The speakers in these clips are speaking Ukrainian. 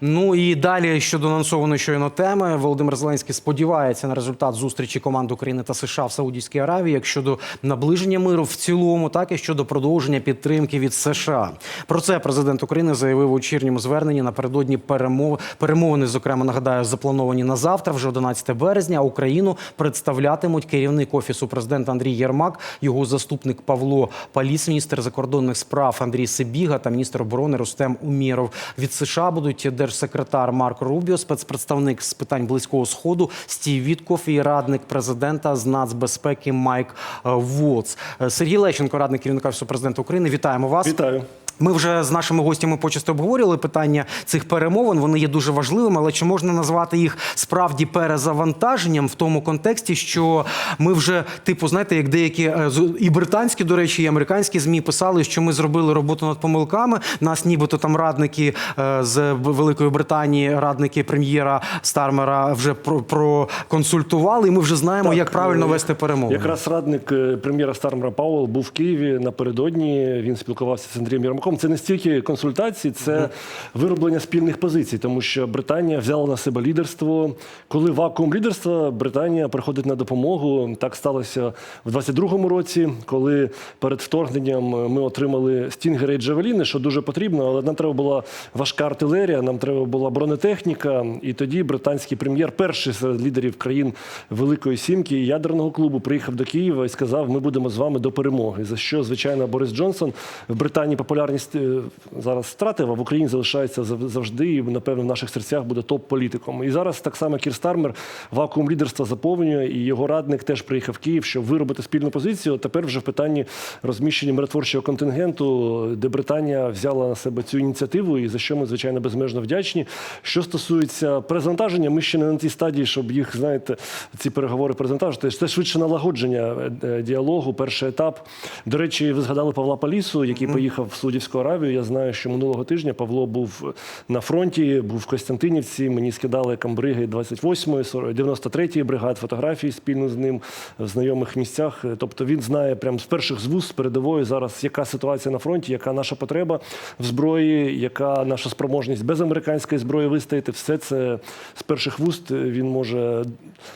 Ну і далі щодо анонсованої щойно теми, Володимир Зеленський сподівається на результат зустрічі команд України та США в Саудівській Аравії, як щодо наближення миру в цілому, так і щодо продовження підтримки від США. Про це президент України заявив у вечірньому зверненні напередодні перемов... перемовини. Зокрема, нагадаю, заплановані на завтра, вже 11 березня. Україну представлятимуть керівник офісу президента Андрій Єрмак, його заступник Павло Паліс, міністр закордонних справ Андрій Сибіга та міністр оборони Рустем Умєров. Від США будуть держсекретар Марк Рубіо, спецпредставник з питань близького сходу Стів Вітков і радник президента з нацбезпеки Майк е, Воц. Е, Сергій Лещенко, радник керівника президента України. Вітаємо вас. Вітаю. Ми вже з нашими гостями почасти обговорювали питання цих перемовин. Вони є дуже важливими, але чи можна назвати їх справді перезавантаженням в тому контексті, що ми вже, типу, знаєте, як деякі е, і британські, до речі, і американські змі писали, що ми зробили роботу над помилками. Нас, нібито там радники е, з Великої Британії, радники прем'єра Стармера вже проконсультували, і ми вже знаємо, Так, як правильно е, вести перемовини. Якраз радник прем'єра Стармера Пауел був в Києві напередодні. Він спілкувався з Андрієм Єрмаком. Це не стільки консультації, це вироблення спільних позицій, тому що Британія взяла на себе лідерство. Коли вакуум лідерства, Британія приходить на допомогу. Так сталося в 22-му році, коли перед вторгненням ми отримали стінгери і джавеліни, що дуже потрібно, але нам треба була важка артилерія, нам треба була бронетехніка. І тоді британський прем'єр, перший серед лідерів країн Великої Сімки і ядерного клубу, приїхав до Києва і сказав: Ми будемо з вами до перемоги. За що, звичайно, Борис Джонсон в Британії популярність е, зараз втратив, а в Україні залишається завжди, і напевно в наших серцях буде топ-політиком. І зараз так само Кір Стармер вакуум лідерства заповнює, і його радник теж приїхав в Київ, щоб виробити спільну позицію. Тепер вже в питанні розміщення миротворчого контингенту, де Британія взяла на себе цю ініціативу, і за що ми звичайно безмежно вдячні. Що стосується презентаження, ми ще не на тій стадії, щоб їх знаєте, ці переговори презентажити. Це швидше налагодження е, діалогу, перший етап. До речі, ви згадали Павла Палісу, який поїхав в Саудівську Аравію. Я знаю, що минулого тижня Павло був на фронті, був в Костянтинівці. Мені скидали камбриги 28-ї, 93-ї бригади, фотографії спільно з ним в знайомих місцях. Тобто він знає прямо з перших з вуст з передової зараз, яка ситуація на фронті, яка наша потреба в зброї, яка наша спроможність без американської зброї вистояти. Все це з перших вуст він може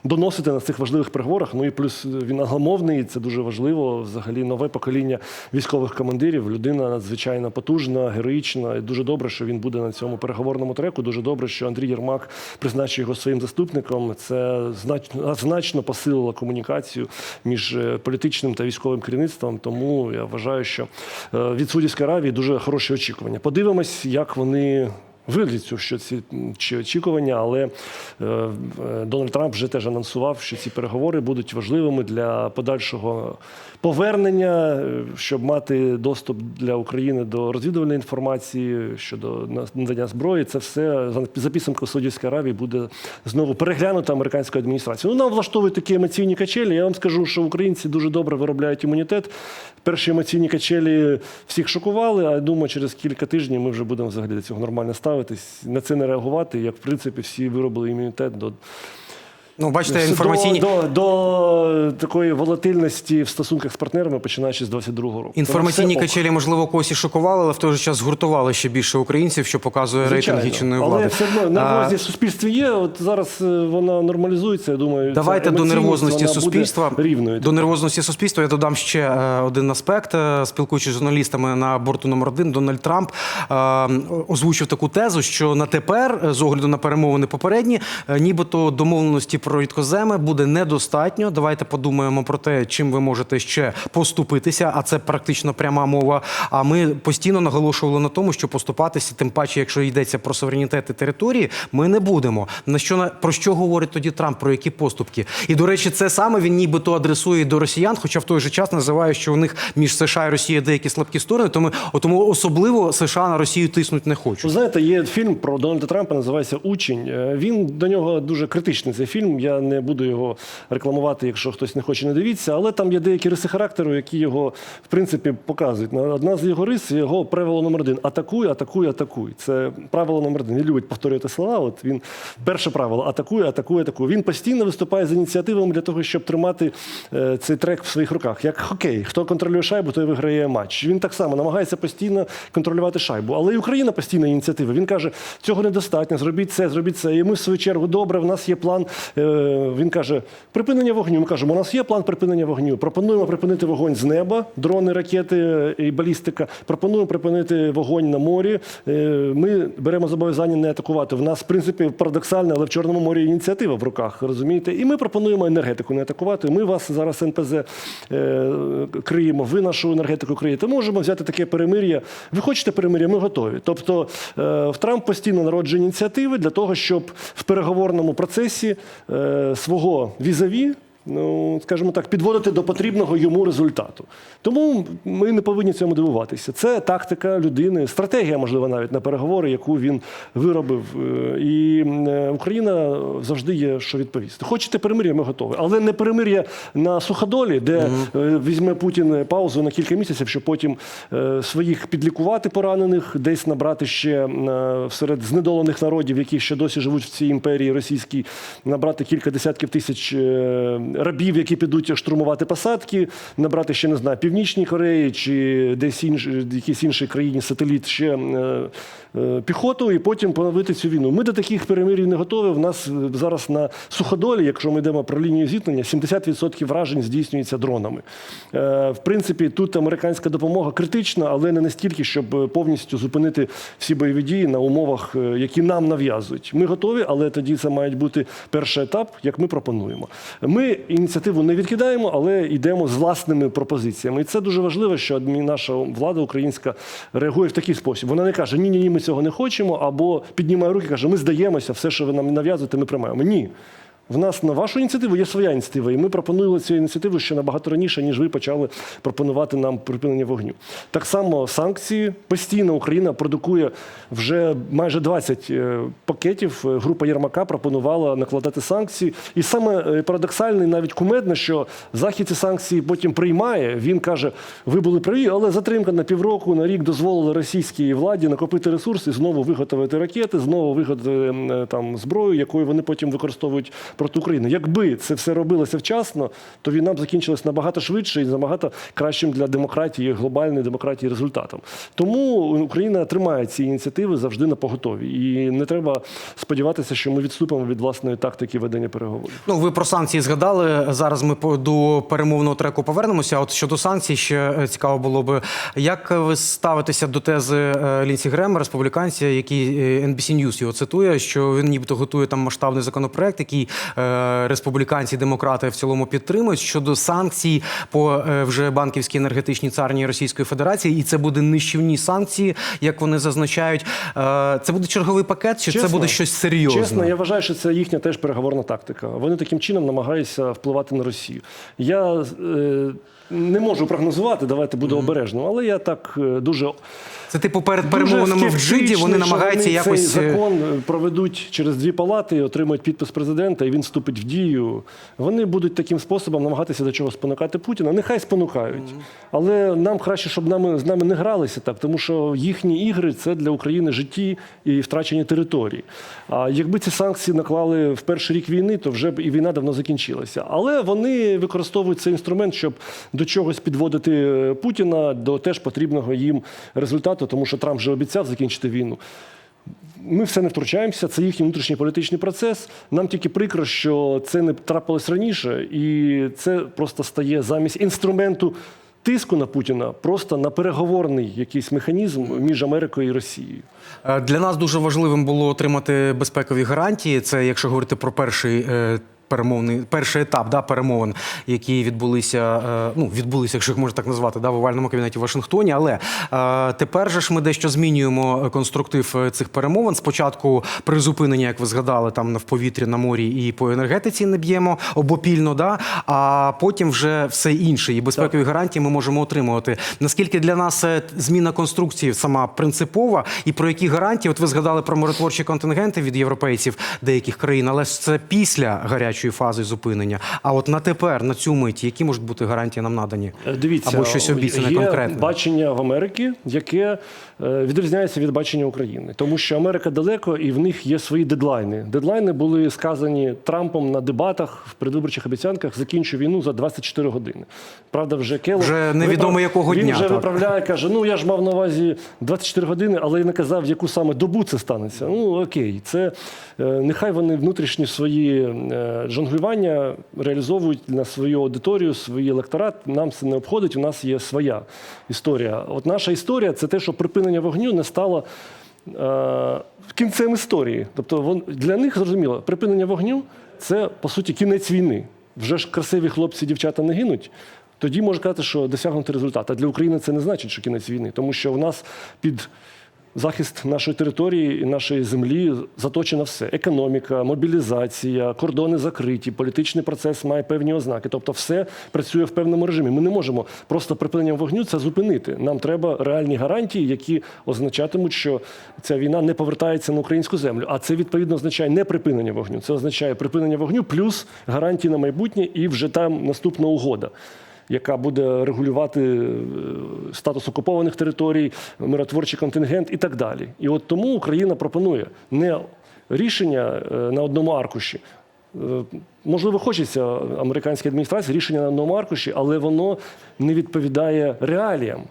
доносити на цих важливих переговорах. Ну і плюс він англомовний, це дуже важливо. Взагалі нове покоління військових командирів. Людина надзвичайно потужна, героїчна. І дуже добре, що він буде на цьому переговорному треку. Дуже добре, що Андрій Єрмак призначив його своїм заступником. Це значно значно посилило комунікацію між е, політичним та військовим керівництвом. Тому я вважаю, що е, від Судівської Аравії дуже хороші очікування. Подивимось, як вони. Виліцю, що ці чи очікування, але е, Дональд Трамп вже теж анонсував, що ці переговори будуть важливими для подальшого повернення, е, щоб мати доступ для України до розвідувальної інформації щодо надання зброї. Це все за- підсумком Саудівської Аравії буде знову переглянуто американською адміністрацією. Ну, нам влаштовують такі емоційні качелі. Я вам скажу, що українці дуже добре виробляють імунітет. Перші емоційні качелі всіх шокували, а я думаю, через кілька тижнів ми вже будемо взагалі до цього нормально ставитись, на це не реагувати. Як в принципі всі виробили імунітет до Ну, бачите, інформаційні. до, до, до такої волатильності в стосунках з партнерами, починаючи з 22-го року. Інформаційні все качелі, можливо, когось і шокували, але в той же час згуртували ще більше українців, що показує рейтинги Звичайно. чинної Але влади. все одно А, нервозність в суспільстві є. От зараз е, вона нормалізується. Я думаю, Давайте до нервозності суспільства. рівною. До нервозності суспільства я додам ще е, один аспект. Е, Спілкуючись з журналістами на борту номер один, Дональд Трамп озвучив таку тезу, що на тепер, з огляду на перемовини попередні, нібито домовленості про рідкоземи буде недостатньо. Давайте подумаємо про те, чим ви можете ще поступитися, а це практично пряма мова. А ми постійно наголошували на тому, що поступатися, тим паче, якщо йдеться про суверенітет і території, ми не будемо. На що про що говорить тоді Трамп? Про які поступки? І до речі, це саме він нібито адресує до росіян, хоча в той же час називає, що у них між США і Росією деякі слабкі сторони. Тому тому особливо США на Росію тиснуть не хочуть. знаєте, є фільм про Дональда Трампа, називається Учень. Е, Він до нього дуже критичний цей фільм. Я не буду його рекламувати, якщо хтось не хоче, не дивіться. Але там є деякі риси характеру, які його в принципі показують. Одна з його рис його правило номер один: атакуй, атакуй, атакуй. Це правило номер один. Він любить повторювати слова. От він перше правило атакуй, атакуй, атакуй. Він постійно виступає з ініціативами для того, щоб тримати е, цей трек в своїх руках. Як хокей, хто контролює шайбу, той виграє матч. Він так само намагається постійно контролювати шайбу. Але і Україна постійно ініціатива. Він каже, цього недостатньо, зробіть це, зробіть це. І ми в свою чергу добре. В нас є план. Е, Він каже, припинення вогню. Ми кажемо, у нас є план припинення вогню. Пропонуємо припинити вогонь з неба, дрони, ракети і балістика. Пропонуємо припинити вогонь на морі. Е, Ми беремо зобов'язання не атакувати. В нас, в принципі, парадоксально, але в Чорному морі ініціатива в руках, розумієте? І ми пропонуємо енергетику не атакувати. Ми вас зараз НПЗ е, криємо, ви нашу енергетику криєте. Можемо взяти таке перемир'я. Ви хочете перемир'я? Ми готові. Тобто в Трамп постійно народжує ініціативи для того, щоб в переговорному процесі свого візаві. Ну, скажімо так, підводити до потрібного йому результату. Тому ми не повинні цьому дивуватися. Це тактика людини, стратегія, можливо, навіть на переговори, яку він виробив. Е, І е, Україна завжди є що відповісти. Хочете перемир'я, ми готові. Але не перемир'я на суходолі, де е, візьме Путін паузу на кілька місяців, щоб потім своїх підлікувати поранених, десь набрати ще серед знедолених народів, які ще досі живуть в цій імперії російській, набрати кілька десятків тисяч рабів, які підуть штурмувати посадки, набрати ще не знаю, Північній Кореї чи десь інш, якійсь іншій країні сателіт ще е, е, піхоту, і потім поновити цю війну. Ми до таких перемирів не готові. В нас е, зараз на суходолі, якщо ми йдемо про лінію зіткнення, 70% вражень здійснюється дронами. Е, В принципі, тут американська допомога критична, але не настільки, щоб е, повністю зупинити всі бойові дії на умовах, е, які нам нав'язують. Ми готові, але тоді це має бути перший етап, як ми пропонуємо. Ми ініціативу не відкидаємо, але йдемо з власними пропозиціями. І це дуже важливо, що наша влада українська реагує в такий спосіб. Вона не каже ні, ні, ні, ми цього не хочемо, або піднімає руки, каже, ми здаємося, все, що ви нам нав'язуєте, ми приймаємо. Ні. В нас на вашу ініціативу є своя ініціатива, і ми пропонуємо цю ініціативу ще набагато раніше, ніж ви почали пропонувати нам припинення вогню. Так само санкції постійно Україна продукує вже майже 20 е, пакетів. Е, Група Єрмака пропонувала накладати санкції. І саме е, парадоксальне, навіть кумедне, що Захід ці санкції потім приймає. Він каже: ви були праві, але затримка на півроку, на рік дозволила російській владі накопити ресурси, знову виготовити ракети, знову виготовити там зброю, якою вони потім використовують проти України. Якби це все робилося вчасно, то війна б закінчилась набагато швидше і набагато кращим для демократії, глобальної демократії результатом. Тому Україна тримає ці ініціативи завжди на поготові. І не треба сподіватися, що ми відступимо від власної тактики ведення переговорів. Ну, ви про санкції згадали. Зараз ми до перемовного треку повернемося. От щодо санкцій, ще е, цікаво було би, як ви ставитеся до тези е, Лінсі Грема, республіканця, який е, NBC News його цитує, що він нібито готує там масштабний законопроект, який республіканці, демократи в цілому підтримують щодо санкцій по е, вже банківській енергетичній царні Російської Федерації, і це буде нищівні санкції, як вони зазначають. Е, Це буде черговий пакет, чи це буде щось серйозне? Чесно, я вважаю, що це їхня теж переговорна тактика. Вони таким чином намагаються впливати на Росію. Я е, не можу прогнозувати, давайте буду обережним, але я так е, дуже. Це типу перед перемовинами в Джиді вони скептичний, що намагаються вони якось. цей е, закон проведуть через дві палати, отримають підпис президента, і він вступить в дію. Вони будуть таким способом намагатися до чого спонукати Путіна. Нехай спонукають, але нам краще, щоб нами з нами не гралися так, тому що їхні ігри це для України житті і втрачені території. А якби ці санкції наклали в перший рік війни, то вже б і війна давно закінчилася. Але вони використовують цей інструмент, щоб до чогось підводити е, Путіна до теж потрібного їм результату, тому що Трамп вже обіцяв закінчити війну. Ми все не втручаємося, це їхній внутрішній політичний процес. Нам тільки прикро, що це не трапилось раніше, і це просто стає замість інструменту тиску на Путіна, просто на переговорний якийсь механізм між Америкою і Росією. Е, Для нас дуже важливим було отримати безпекові гарантії. Це якщо говорити про перший. Перемовний перший етап да, перемовин, які відбулися, е, ну відбулися, якщо їх можна так назвати, да, в овальному кабінеті в Вашингтоні. Але е, тепер же ж ми дещо змінюємо конструктив е, цих перемовин. Спочатку призупинення, як ви згадали, там в повітрі на морі і по енергетиці не б'ємо обопільно, да а потім вже все інше. І безпекові гарантії ми можемо отримувати. Наскільки для нас зміна конструкції сама принципова, і про які гарантії? От ви згадали про миротворчі контингенти від європейців деяких країн, але це після гарячої гарячої фази зупинення. А от на тепер, на цю мить, які можуть бути гарантії нам надані? Е, Дивіться, Або щось обіцяне є конкретне? бачення в Америки, яке е, відрізняється від бачення України, тому що Америка далеко і в них є свої дедлайни. Дедлайни були сказані Трампом на дебатах в предвиборчих обіцянках. Закінчу війну за 24 години. Правда, вже Келлог Вже невідомо виправ- якого він дня, вже так. виправляє, каже: ну я ж мав на увазі 24 години, але я не казав, яку саме добу це станеться. Ну окей, це е, нехай вони внутрішні свої жонглювання реалізовують на свою аудиторію, свій електорат. Нам це не обходить. У нас є своя історія. От наша історія це те, що припинення вогню не стало. е, Кінцем історії, тобто для них зрозуміло, припинення вогню це по суті кінець війни. Вже ж красиві хлопці, дівчата не гинуть. Тоді можна казати, що досягнути результат. А для України це не значить, що кінець війни, тому що в нас під захист нашої території і нашої землі заточено все: економіка, мобілізація, кордони закриті, політичний процес має певні ознаки. Тобто, все працює в певному режимі. Ми не можемо просто припиненням вогню це зупинити. Нам треба реальні гарантії, які означатимуть, що ця війна не повертається на українську землю. А це відповідно означає не припинення вогню. Це означає припинення вогню плюс гарантії на майбутнє і вже там наступна угода яка буде регулювати е, статус окупованих територій, миротворчий контингент і так далі. І от тому Україна пропонує не рішення е, на одному аркуші. Е, Можливо, хочеться американській адміністрації рішення на одному аркуші, але воно не відповідає реаліям.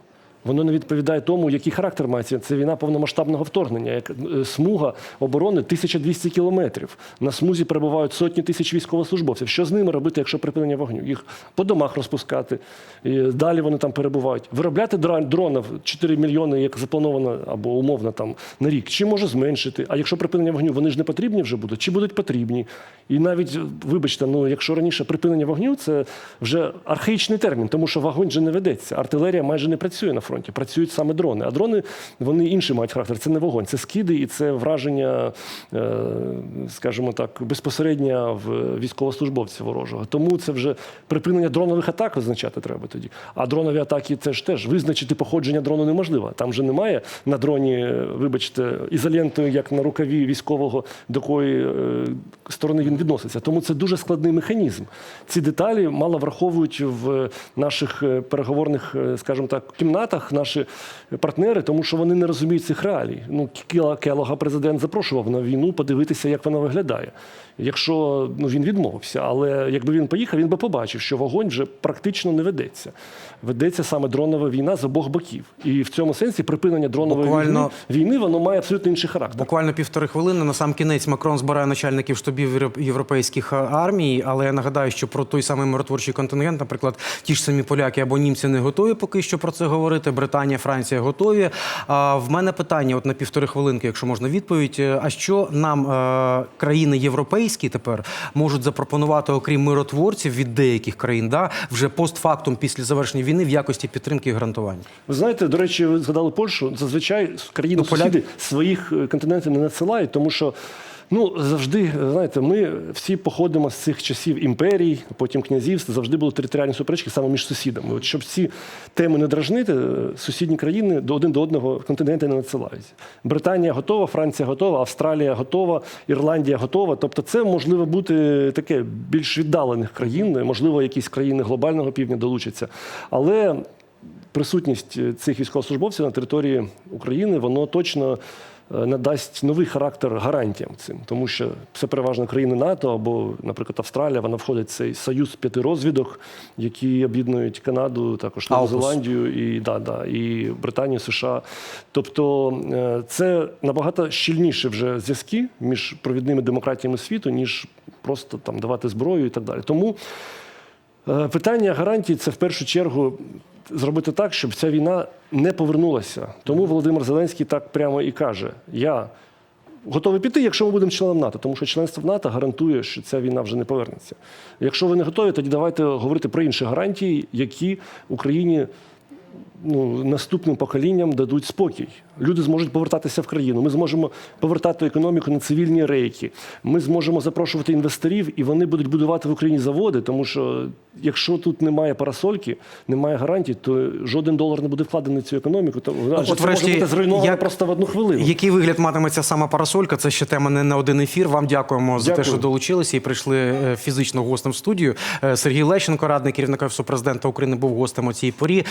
Воно не відповідає тому, який характер має це війна повномасштабного вторгнення. Як е, смуга оборони 1200 кілометрів. На смузі перебувають сотні тисяч військовослужбовців. Що з ними робити, якщо припинення вогню? Їх по домах розпускати. І далі вони там перебувають. Виробляти дронів 4 мільйони, як заплановано або умовно там на рік. Чи може зменшити? А якщо припинення вогню, вони ж не потрібні вже будуть, чи будуть потрібні? І навіть, вибачте, ну якщо раніше припинення вогню, це вже архаїчний термін, тому що вогонь же не ведеться. Артилерія майже не працює на фронті, працюють саме дрони. А дрони вони інший мають характер. Це не вогонь, це скиди і це враження, е, скажімо так, безпосередньо в військовослужбовців ворожого. Тому це вже припинення дронових атак означати треба тоді. А дронові атаки це ж теж визначити походження дрону неможливо. Там же немає на дроні, вибачте, ізолентою, як на рукаві військового, до якої е, сторони він відноситься. Тому це дуже складний механізм. Ці деталі мало враховують в наших е, переговорних, скажімо так, кімнатах наші партнери, тому що вони не розуміють цих реалій. Ну, Келога президент запрошував на війну подивитися, як вона виглядає. Якщо ну, він відмовився, але якби він поїхав, він би побачив, що вогонь вже практично не ведеться. Ведеться саме дронова війна з обох боків. І в цьому сенсі припинення дронової Буквально- війни, війни воно має абсолютно інший характер. Буквально півтори хвилини. На сам кінець Макрон збирає начальників штабів європейських е, армій. Але я нагадаю, що про той самий миротворчий контингент, наприклад, ті ж самі поляки або німці не готові поки що про це говорити. Британія, Франція готові. А в мене питання, от на півтори хвилинки, якщо можна відповідь. Е, А що нам е, країни європейські тепер можуть запропонувати, окрім миротворців від деяких країн, да вже постфактум після завершення війни в якості підтримки і гарантування? Ви знаєте, до речі, ви згадали Польщу. Зазвичай країни Ну, сусіди своїх е, континентів не надсилають, тому що. Ну, завжди, знаєте, ми всі походимо з цих часів імперій, потім князівств, завжди були територіальні суперечки саме між сусідами. От щоб ці теми не дражнити, е, сусідні країни до один до одного континенти не надсилають. Британія готова, Франція готова, Австралія готова, Ірландія готова. Тобто, це можливо бути таке більш віддалених країн, можливо, якісь країни глобального півдня долучаться. Але присутність цих військовослужбовців на території України воно точно надасть новий характер гарантіям цим, тому що це переважно країни НАТО або, наприклад, Австралія. Вона входить в цей союз п'яти розвідок, які об'єднують Канаду, також Нову Зеландію і да, да, і Британію, США. Тобто е, це набагато щільніші вже зв'язки між провідними демократіями світу, ніж просто там давати зброю і так далі. Тому Е, Питання гарантій це в першу чергу зробити так, щоб ця війна не повернулася. Тому Володимир Зеленський так прямо і каже: я готовий піти, якщо ми будемо членом НАТО, тому що членство в НАТО гарантує, що ця війна вже не повернеться. Якщо ви не готові, тоді давайте говорити про інші гарантії, які Україні ну, наступним поколінням дадуть спокій. Люди зможуть повертатися в країну. Ми зможемо повертати економіку на цивільні рейки. Ми зможемо запрошувати інвесторів, і вони будуть будувати в Україні заводи, тому що якщо тут немає парасольки, немає гарантій, то жоден долар не буде вкладений в цю економіку. То вона От, ж це врешті, може бути зруйнована як- просто в одну хвилину. Який вигляд матиме ця сама парасолька? Це ще тема не на один ефір. Вам дякуємо за те, що долучилися і прийшли е, фізично гостем в студію. Е, Сергій Лещенко, радник керівника Офісу президента України, був гостем у цій порі.